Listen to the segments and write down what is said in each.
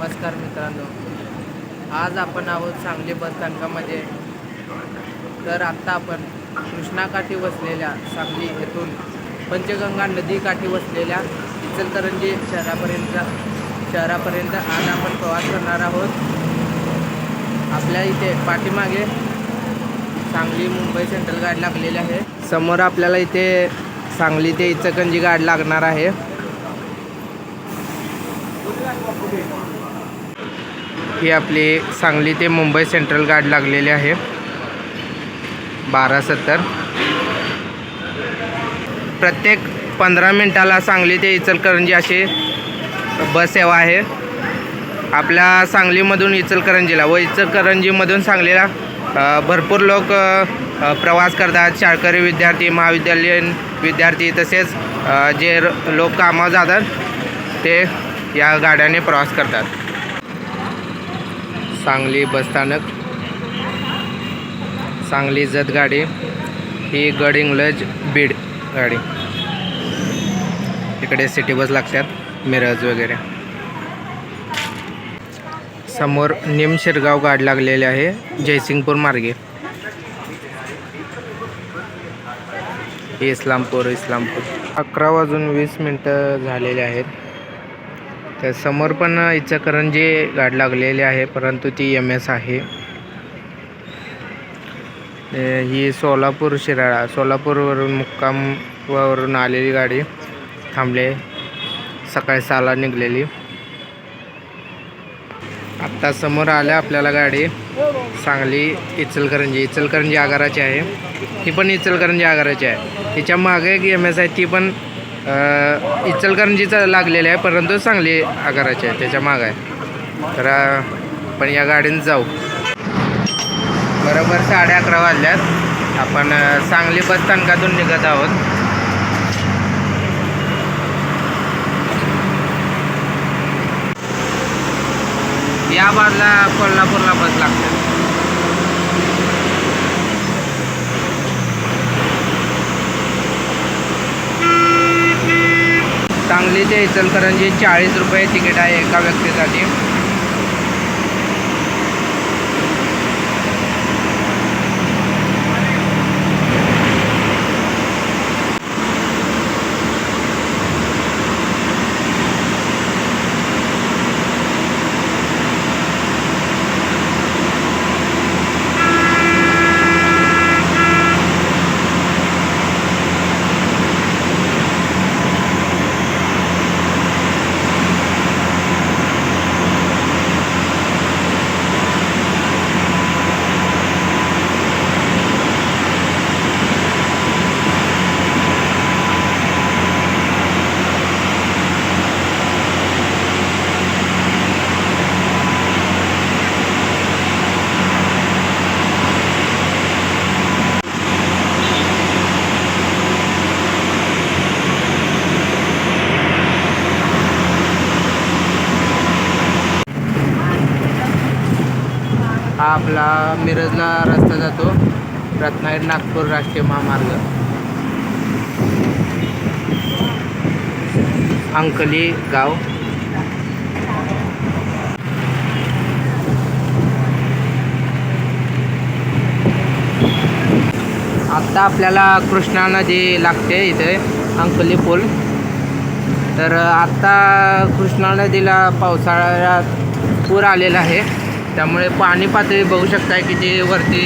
नमस्कार मित्रांनो. आज आपण आहोत सांगली बस स्थानकामध्ये. तर आत्ता आपण कृष्णाकाठी वसलेल्या सांगली येथून पंचगंगा नदीकाठी वसलेल्या इचलकरंजी शहरापर्यंत शहरापर्यंत आज आपण प्रवास करणार आहोत. आपल्या इथे पाठीमागे सांगली मुंबई सेंट्रल गाड लागलेली आहे. समोर आपल्याला इथे सांगली ते इचकंजी गाड लागणार आहे. ही आपली सांगली ते मुंबई सेंट्रल गाड लागलेली आहे. बारा सत्तर. प्रत्येक पंधरा मिनटाला सांगली ते इचलकरंजी अशी बस सेवा आहे. आपल्या सांगलीमधून इचलकरंजीला व इचलकरंजीमधून सांगलीला भरपूर लोक प्रवास करतात. शाळकरी विद्यार्थी महाविद्यालयीन विद्यार्थी तसेच जे लोक कामावर जातात ते या गाड्याने प्रवास करतात. सांगली बसस्थानक सांगली जत गाडी ही गड इंग्लज बीड गाडी. इकडे सिटी बस लागतात मिरज वगैरे. समोर निम शिरगाव गाड लागलेली आहे जयसिंगपूर मार्गे. इस्लामपूर इस्लामपूर. अकरा वाजून वीस मिनटं झालेले आहेत. त्या समोर पण इचलकरंजी गाड लागलेली आहे परंतु ती एम एस आहे. ही सोलापूर शिराळा सोलापूरवरून मुक्कामवरून आलेली गाडी थांबले. सकाळी सहाला निघलेली. आत्ता समोर आल्या आपल्याला गाडी. सांगली इचलकरंजी इचलकरंजी आगाराची आहे. ही पण इचलकरंजी आगाराची आहे. तिच्यामागे एक एम एस आहे ती पण इचलकरंजीचा लागलेली आहे परंतु सांगली आकाराची आहे त्याच्या मागं आहे. तर आपण या गाडीने जाऊ. बरोबर साडे अकरा वाजल्यात. आपण सांगली बस स्थानकातून निघत आहोत. या बाजूला कोल्हापूरला बस लागते. सांगली ते इचलकरंजी चाळीस रुपये तिकीट आहे एका व्यक्तीसाठी. आपला मिरजला रस्ता जातो. रत्नागिरी नागपूर राष्ट्रीय महामार्ग. अंकली गाव. आत्ता आपल्याला कृष्णा नदी लागते इथे अंकली पूल. तर आत्ता कृष्णा नदीला पावसाळ्यात पूर आलेला आहे. त्यामुळे पाणी पातळी बघू शकताय किती वरती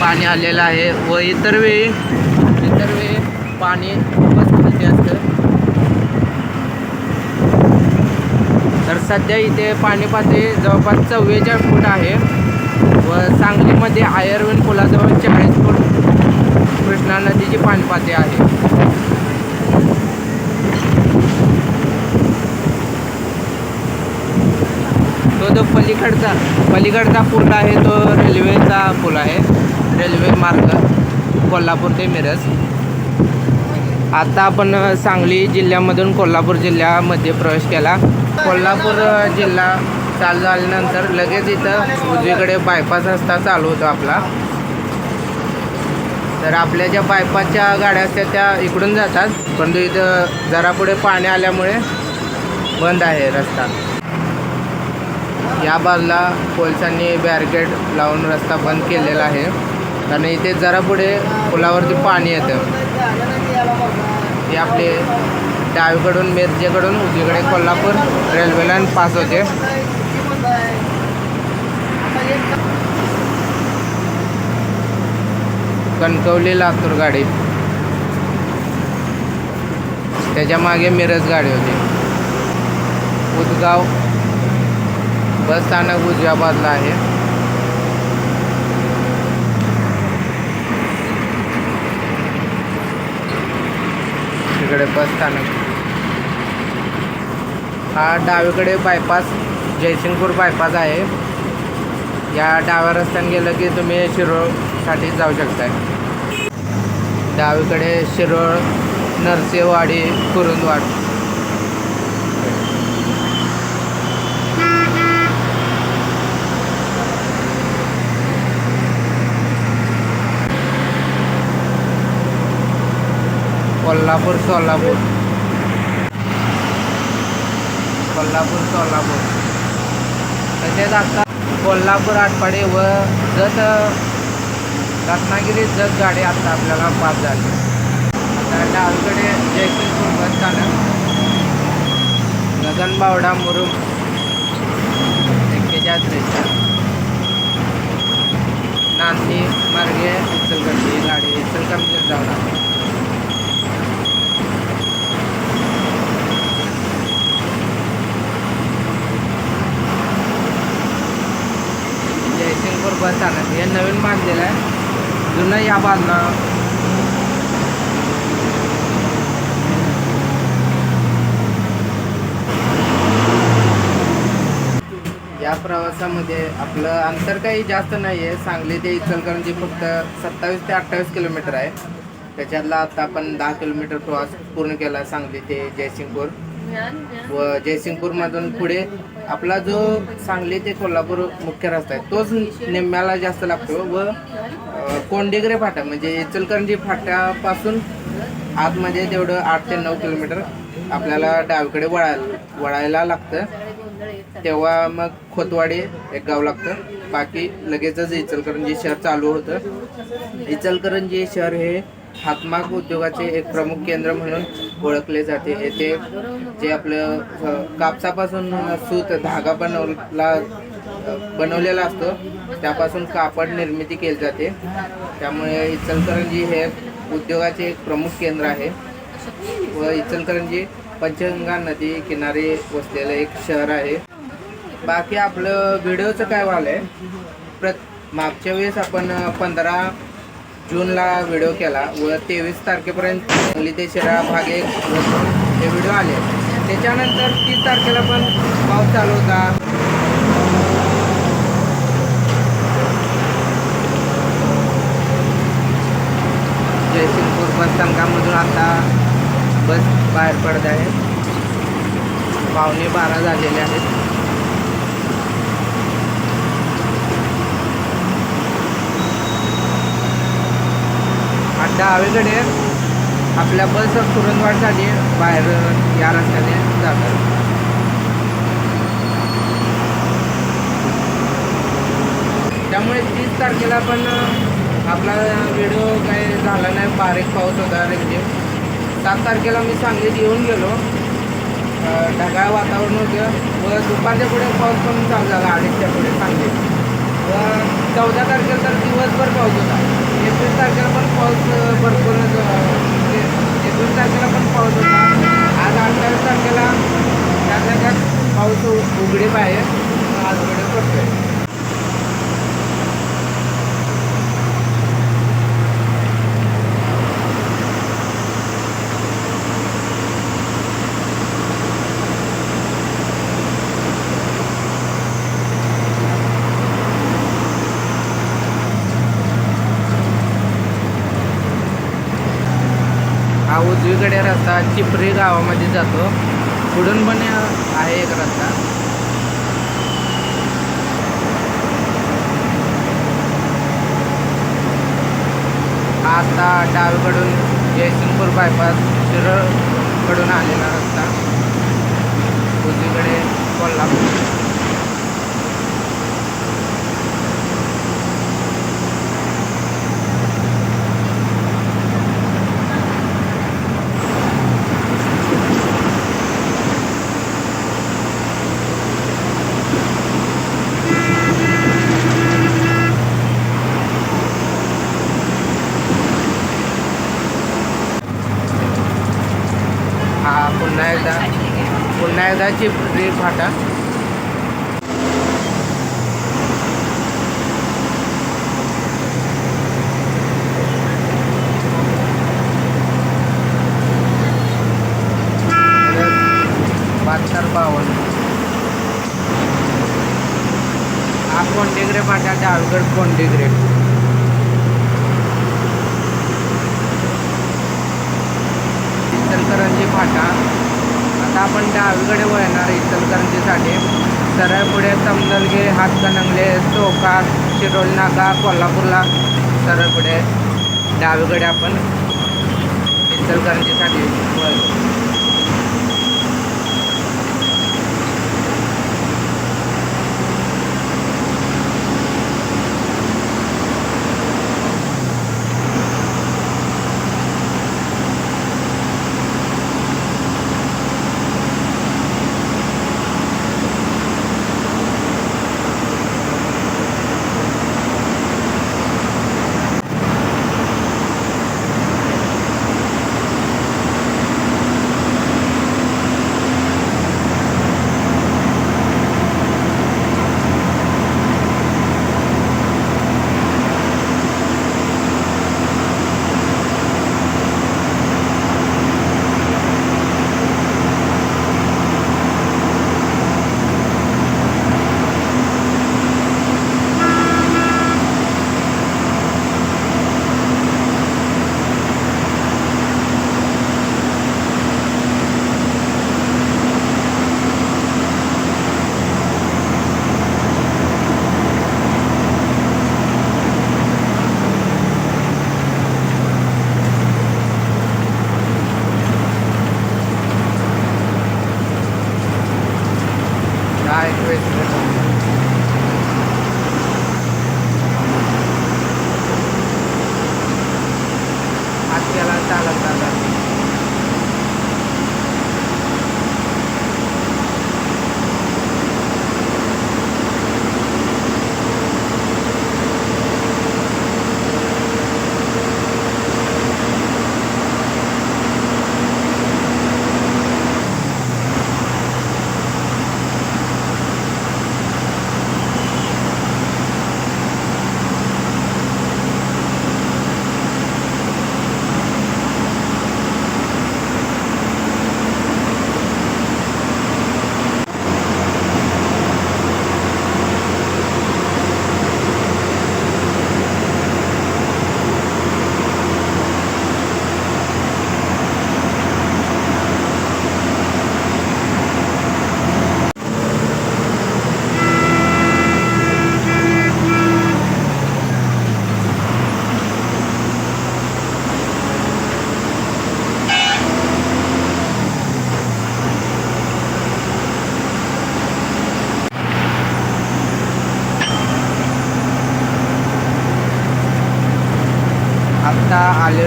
पाणी आलेलं आहे व इतर वेळी इतर वेळी पाणी खूपच असतं. तर सध्या इथे पाणी पातळी जवळपास चव्वेचाळीस फूट आहे व सांगलीमध्ये आयर्विन पुलाजवळ चाळीस फूट कृष्णा नदीची पाणी पातळी आहे. तो जो पलीकडचा पलीकडचा पूल आहे तो रेल्वेचा पूल आहे. रेल्वे मार्ग कोल्हापूर ते मिरज. आता आपण सांगली जिल्ह्यामधून कोल्हापूर जिल्ह्यामध्ये प्रवेश केला. कोल्हापूर जिल्हा चालू झाल्यानंतर लगेच इथं उजवीकडे बायपास रस्ता चालू होतो आपला. तर आपल्या ज्या बायपासच्या गाड्या असतात त्या इकडून जातात. पण इथं जरा पुढे पाणी आल्यामुळे बंद आहे रस्ता. या बाजूला पोलिसांनी बॅरिकेड लावून रस्ता बंद केलेला आहे. कारण इथे जरा पुढे पुलावरती पाणी येतं. हे आपले डावीकडून मिरजेकडून उजवीकडे कोल्हापूर रेल्वे लाईन पास होते. कणकवली लातूर गाडी. त्याच्यामागे मिरज गाडी होती. उदगाव बस स्थानक उजव्या बाजूला आहे. तिकडे बस स्थानक. हा डावीकडे बायपास जयसिंगपूर बायपास आहे. या डाव्या रस्त्याने गेलं की तुम्ही शिरोळसाठी जाऊ शकताय. डावीकडे शिरोळ नरसेवाडी कुरुंदवाड. कोल्हापूर सोलापूर. कोल्हापूर सोलापूर. तसेच आता कोल्हापूर आटपाडे व जत रत्नागिरी जत गाडी आता आपल्याला पास झाली. आता डावीकडे जयसिंगपूर बस स्थानक गगनबावडा मुरुम एक्केचाळीस त्रेचाळीस नांदी मार्गे इचलकरंजी गाडी इचलकरंजीत जाऊन बरोबर जयसिंगपूर बस हे नवीन बांधलेलं आहे. जुनं या बांधणं. या प्रवासामध्ये आपलं अंतर काही जास्त नाही आहे सांगली ते इचलकरंजी फक्त सत्तावीस ते अठ्ठावीस किलोमीटर आहे. त्याच्यातला आता आपण दहा किलोमीटर प्रवास पूर्ण केला सांगली ते जयसिंगपूर. व जयसिंगपूरमधून पुढे आपला जो सांगली ते कोल्हापूर मुख्य रस्ता आहे तोच निम्म्याला जास्त लागतो व कोंडेगरे कोंडिगरे फाटा म्हणजे इचलकरंजी फाट्यापासून आतमध्ये तेवढं आठ ते नऊ किलोमीटर आपल्याला डावीकडे वळायला वळायला लागतं. तेव्हा मग खोतवाडी एक गाव लागतं. बाकी लगेचच इचलकरंजी शहर चालू होतं. इचलकरंजी शहर हे हातमाग उद्योगाचे एक प्रमुख केंद्र म्हणून ओळखले जाते. येथे जे आपलं कापसापासून सूत धागा बनवला बनवलेला असतो त्यापासून कापड निर्मिती केली जाते. त्यामुळे इचलकरंजी हे उद्योगाचे एक प्रमुख केंद्र आहे. व इचलकरंजी पंचगंगा नदी किनारी वसलेलं एक शहर आहे. बाकी आपलं व्हिडिओचं काय वाल आहे? प्रत मागच्या वेळेस आपण पंधरा जूनला व्हिडिओ केला व तेवीस तारखेपर्यंत सांगली ते शिरा भाग एक हे व्हिडिओ आले. त्याच्यानंतर तीस तारखेला पण पाऊस चालू होता. जयसिंगपूर बसस्थानकामधून आता बस बाहेर पडत आहे. पावणे बारा झालेले आहेत. डावीकडे आपल्या बस कुरुंदवाडसाठी बाहेर या रस्त्याने जातात. त्यामुळे तीस तारखेला पण आपला व्हिडिओ काही झाला नाही बारीक पाऊस होता रिमझिम सात तारखेला मी सांगलीत येऊन गेलो. ढगाळ वातावरण होतं. व दुपारच्या पुढे पाऊस पण चालू झाला अडीचच्या पुढे सांगलीत. व चौदा तारखेला तर दिवसभर पाऊस होता. एप्रिल तारखेला पण पाऊस भरपूर भरपूरच म्हणजे एकवीस तारखेला पण पाऊस होता. आज अठ्ठावीस तारखेला त्या जाग्यात पाऊस उघडे बाहेर आज उघडे पडतोय. उजवीकडे रस्ता चिपरी गावामध्ये जातो. पुढून पण आहे एक रस्ता. आता डावीकडून जयसिंगपूर बायपास शिरळकडून आलेला रस्ता. उजवीकडे कोल्हापूर. कायदाची रे फाटा बहात्तर बावन्न. हा कोंडेग्रे फाटा डाळगड कोंडेग्रे इचलकरंजी फाटा आता आपण डावीकडे वळणार इचलकरंजीसाठी सरळ पुढे तमदलगे हातकणंगले चौका शिरोल नाका कोल्हापूरला सरळ पुढे डावीकडे आपण इचलकरंजीसाठी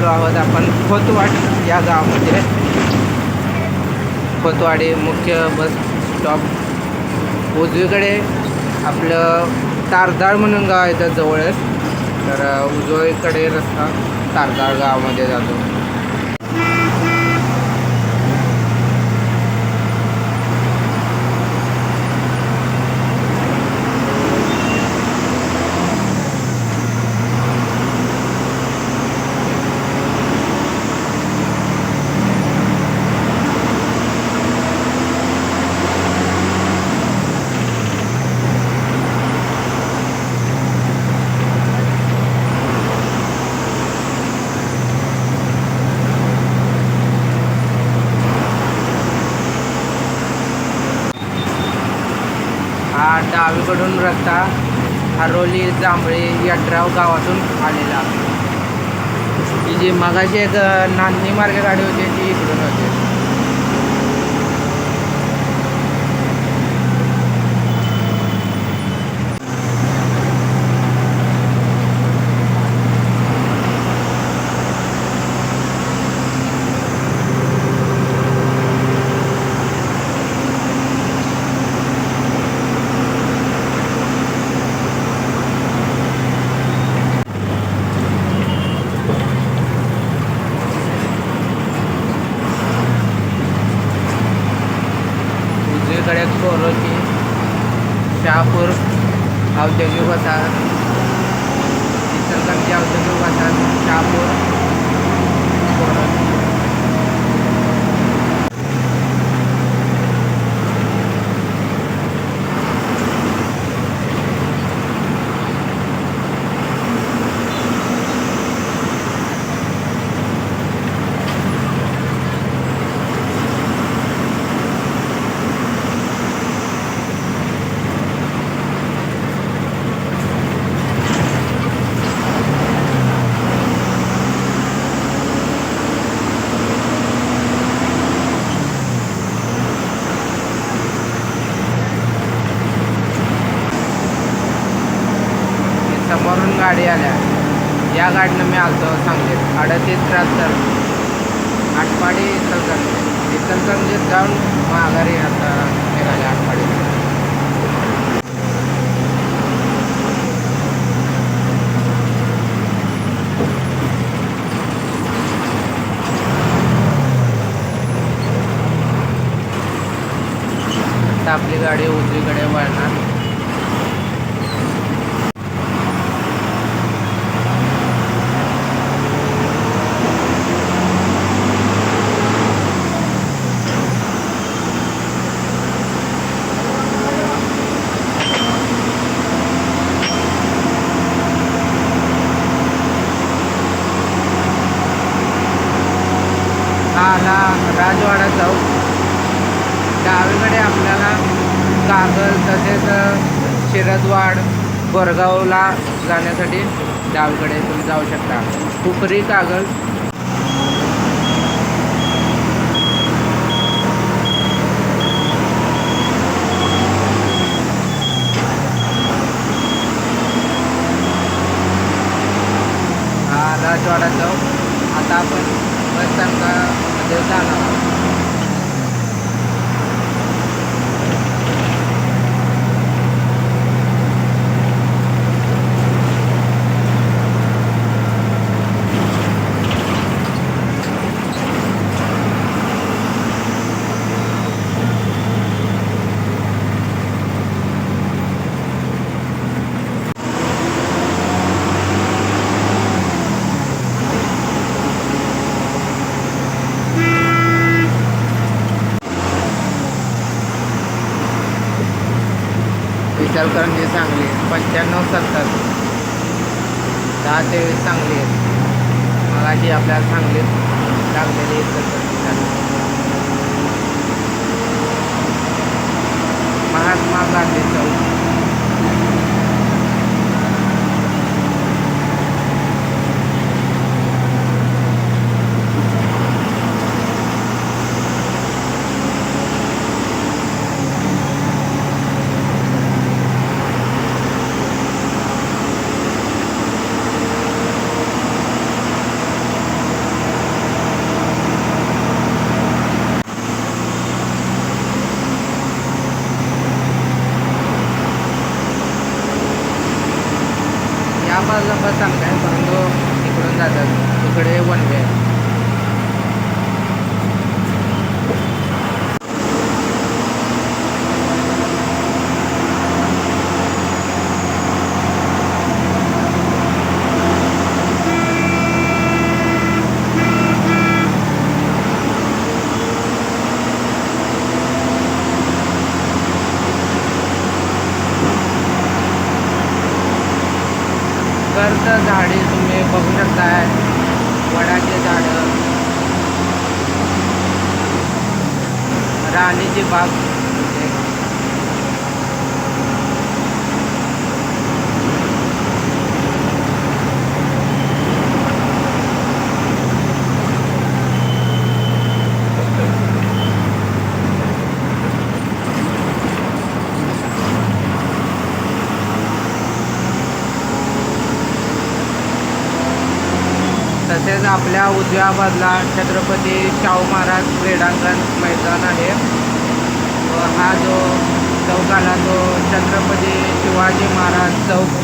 आलेलो आहोत आपण खोतवाड या गावामध्ये. खोतवाडी मुख्य बस स्टॉप उजवीकडे आपलं तारदाळ म्हणून गाव येतं जवळच. तर उजवीकडे रस्ता तारदाळ गावामध्ये जातो हा डावीकडून रस्ता हरोली जांभळे यड्राव गावातून आलेला. ही जी मगाशी एक नांदी नांदणी मार्गे गाडी होती गाडी उजवीकडे वळणार हा आला राजवाडा चौक डावीकडे आपल्याला कागल तसेच शिरदवाड बोरगावला जाण्यासाठी डावीकडे तुम्ही जाऊ शकता. कुपरी कागल हा राजवाडा चौक आता आपण बस स्थानकामध्ये जाणार आहोत. इचलकरंजी सांगली पंच्याण्णव सत्तर. दहा तेवीस सांगली आहेत मगाशी आपल्याला सांगलीत लागलेली इचलकरंजी सांगली महात्मा गांधी चौक या बाजूला बस चांगल्या आहे परंतु इकडून जातात इकडे वन वे आहे कर्ज झाडे तुम्ही बघू शकताय. वडाचे झाडं. राणीची बाग. तसेच आपल्या उजव्या बाजूला छत्रपती शाहू महाराज क्रीडांगण मैदान आहे. हा जो चौक आला तो छत्रपती शिवाजी महाराज चौक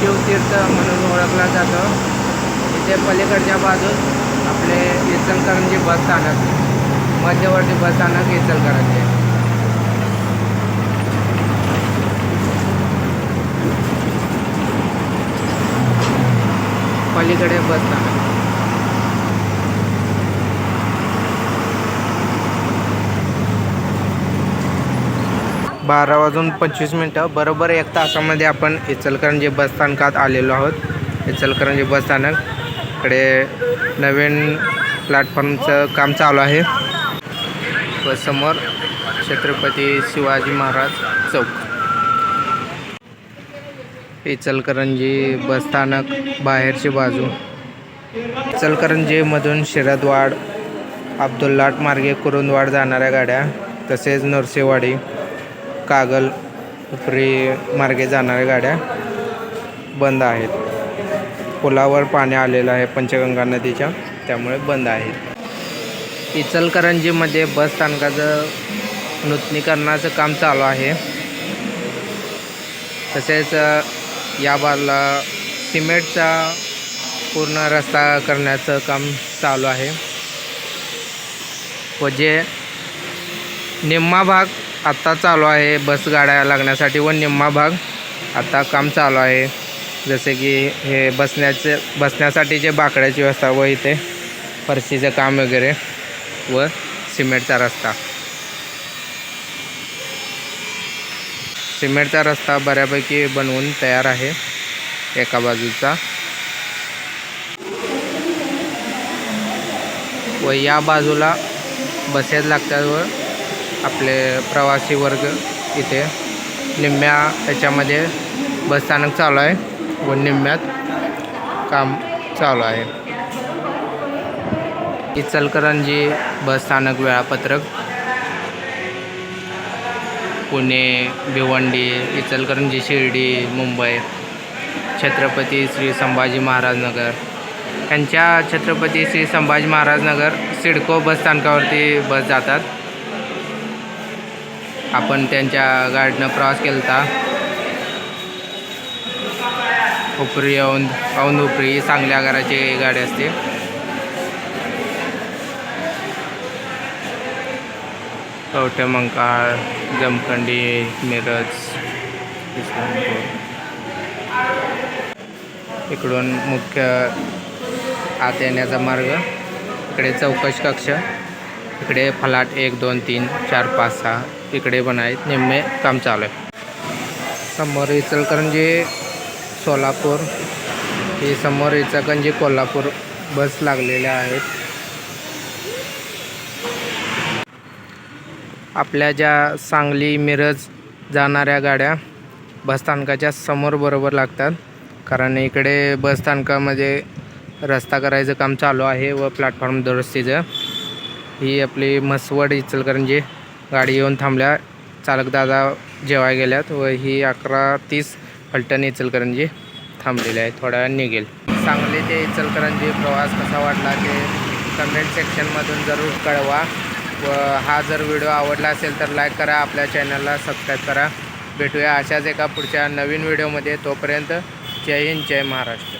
शिवतीर्थ म्हणून ओळखला जातो. इथे पलीकडच्या बाजूस आपले इचलकरंजी बस स्थानक मध्यवर्ती बस स्थानक इचलकरंजी. पलीकडे बस स्थानक. बारा वाजून पंचवीस मिनटं. बरोबर एक तासामध्ये आपण इचलकरंजी बस स्थानकात आलेलो आहोत. इचलकरंजी बस स्थानक नवीन प्लॅटफॉर्मचं काम चालू आहे. व समोर छत्रपती शिवाजी महाराज चौक. इचलकरंजी बस स्थानक बाहेरची बाजू. इचलकरंजीमधून शिरदवाड अब्दुल्लाट मार्गे कुरुंदवाड जाणाऱ्या गाड्या तसेच नरसेवाडी कागल उपरी मार्गे जाणाऱ्या गाड्या बंद आहेत. पुलावर पाणी आलेलं आहे पंचगंगा नदीच्या त्यामुळे बंद आहेत. इचलकरंजीमध्ये बस स्थानकाचं नूतनीकरणाचं काम चालू आहे. तसेच या बाजूला सिमेंटचा पूर्ण रस्ता करण्याचं काम चालू आहे. व जे निम्मा भाग आत्ता चालू आहे बस गाड्या लागण्यासाठी व निम्मा भाग. आता काम चालू आहे. जसे की हे बसण्याचे बसण्यासाठी जे बाकड्याची व्यवस्था व इथे फरशीचं काम वगैरे व सिमेंटचा रस्ता. सिमेंटचा रस्ता बऱ्यापैकी बनवून तयार आहे. एका बाजूचा. व या बाजूला बसेस लागतात व आपले प्रवासी वर्ग इथे. निम्म्या याच्यामध्ये बसस्थानक चालू आहे. व निम्म्यात काम चालू आहे. इचलकरंजी बसस्थानक वेळापत्रक. पुणे भिवंडी इचलकरंजी शिर्डी मुंबई. छत्रपती श्री संभाजी महाराज नगर. छत्रपती श्री संभाजी महाराज नगर सिडको बस स्थानकावरती बस जातात. आपण त्यांच्या गाडीनं प्रवास केला होता उपरी औंद औंद उपरी चांगल्या आगाराची गाडी असते. कवठे मंकाळ जमखंडी मिरज इस्लामपूर. इकडून मुख्य आत येण्याचा मार्ग इकडे चौकश कक्ष इकडे फलाट एक दोन तीन चार पाच सहा. इकडे पण आहेत. निम्मे काम चालू आहे. समोर इचलकरंजी सोलापूर. ही समोर इचलकरंजी कोल्हापूर बस लागलेल्या आहेत. आपल्या ज्या सांगली मिरज जाणाऱ्या गाड्या बसस्थानकाच्या समोर बरोबर लागतात. कारण इकडे बसस्थानकामध्ये रस्ता करायचं काम चालू आहे व प्लॅटफॉर्म दुरुस्तीचं. ही आपली मसवड इचलकरंजी गाडी येऊन थांबल्या. चालक दादा जेवाय गेल्यात व ही अकरा तीस फलटण इचलकरंजी थांबलेली आहे. थोड्या वेळ निघेल. सांगली ते इचलकरंजी प्रवास कसा वाटला ते कमेंट सेक्शनमधून जरूर कळवा. व हा जर व्हिडिओ आवडला असेल तर लाईक करा. आपल्या चॅनलला सबस्क्राईब करा. भेटूया अशाच एका पुढच्या नवीन व्हिडिओमध्ये तोपर्यंत जय हिंद जय महाराष्ट्र.